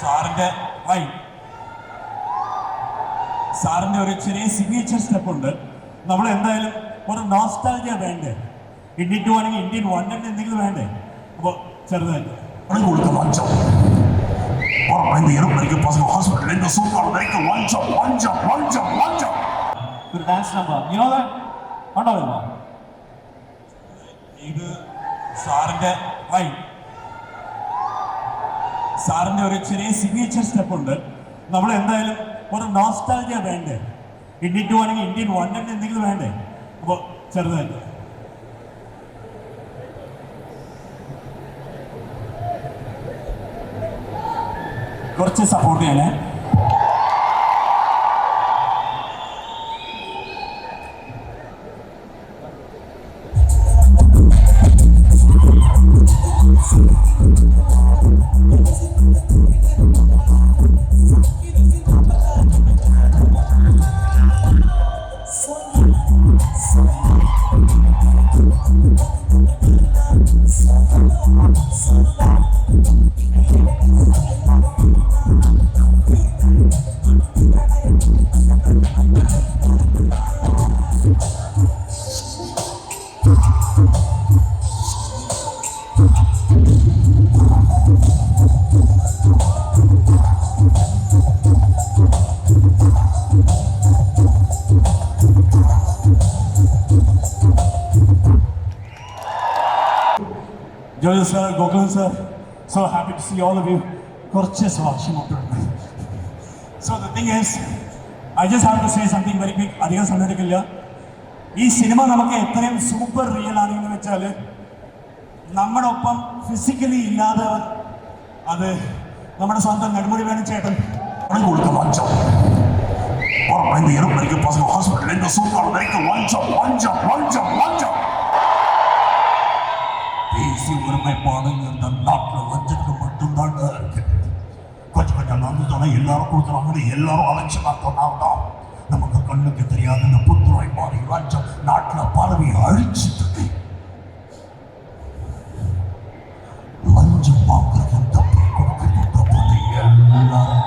സാറിന്റെ ഹൈ സാറിന്റെ ഒരു ചെറിയ സിഗ്നേച്ചർ സ്റ്റെപ്പ് ഉണ്ട്. നമ്മൾ എന്തായാലും ഒരു നോസ്റ്റാൾജിയ വേണ്ടേ? ഇന്ത്യൻ ടു ആണെങ്കിൽ ഇന്ത്യൻ വണ്ണിന് എന്തെങ്കിലും വേണ്ടേ? അപ്പോൾ ചെറുതായിട്ട്. കൊടുത്ത ലഞ്ചം ഒരു ഡാൻസ് നമ്പർ വിനോദ ഉണ്ടോ ഇത് സാറിന്റെ ഹൈ സാറിന്റെ ഒരു ചെറിയ സിഗ്നേച്ചർ സ്റ്റെപ്പ് ഉണ്ട്. നമ്മൾ എന്തായാലും ഒരു നോസ്റ്റാൾജിയ വേണ്ടേ? ഇന്ത്യൻ ടു ആണെങ്കിൽ ഇന്ത്യൻ വണ്ണിന് എന്തെങ്കിലും വേണ്ടേ? അപ്പോൾ ചെറുതായിട്ട്. കുറച്ച് സപ്പോർട്ട് ചെയ്യണേ Thank you. Joju sir Gokul sir so happy to see all of you കുറച്ച് സ്വാക്ഷ്യമുട്ടുണ്ട് so the thing is I just have to say something very big അധികം സമയം എടുക്കില്ല ഈ സിനിമ നമുക്ക് എത്രയും സൂപ്പർ റിയൽ ആണെന്ന് വെച്ചാൽ നമ്മുടെ ഒപ്പം ഫിസിക്കലി ഇല്ലാതെ അത് നമ്മുടെ സ്വന്തം നെടുമുടി വേണം ചേട്ടൻ കൊടുത്ത ലഞ്ചം ഉറപ്പായി വാങ്ങിച്ചോ വാങ്ങിച്ചോ ഹോസ്പിറ്റൽ എന്റെ സൂപ്പർ தேசிய ஒருமைப்பாடுங்க இந்த நாட்டில் வச்சுட்டு மட்டும்தான் கொஞ்சம் கொஞ்சம் நடந்து தானே எல்லாரும் கொடுத்துறாங்க எல்லாரும் அலட்சியமாக சொன்னால்தான் நமக்கு கண்ணுக்கு தெரியாத இந்த புத்துணர்வை மாறி ராஜ்யம் நாட்டில் பரவி அழிச்சிட்டு லஞ்சம் வாங்குறதும் தப்பு கொடுக்கறதும் தப்பு எல்லாரும்.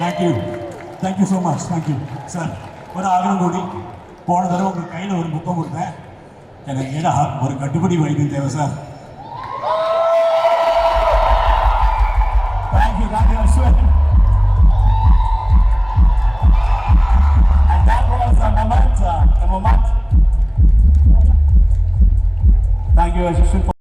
Thank you thank you so much thank you sir ஒரு ஆயிரம் கோடி போன தடவை உங்கள் கையில் ஒரு புக்கம் கொடுத்தேன். எனக்கு ஏன்னா ஒரு கட்டுப்படி வைத்தியம் தேவை sir thank you doctor Ashwin Thank you.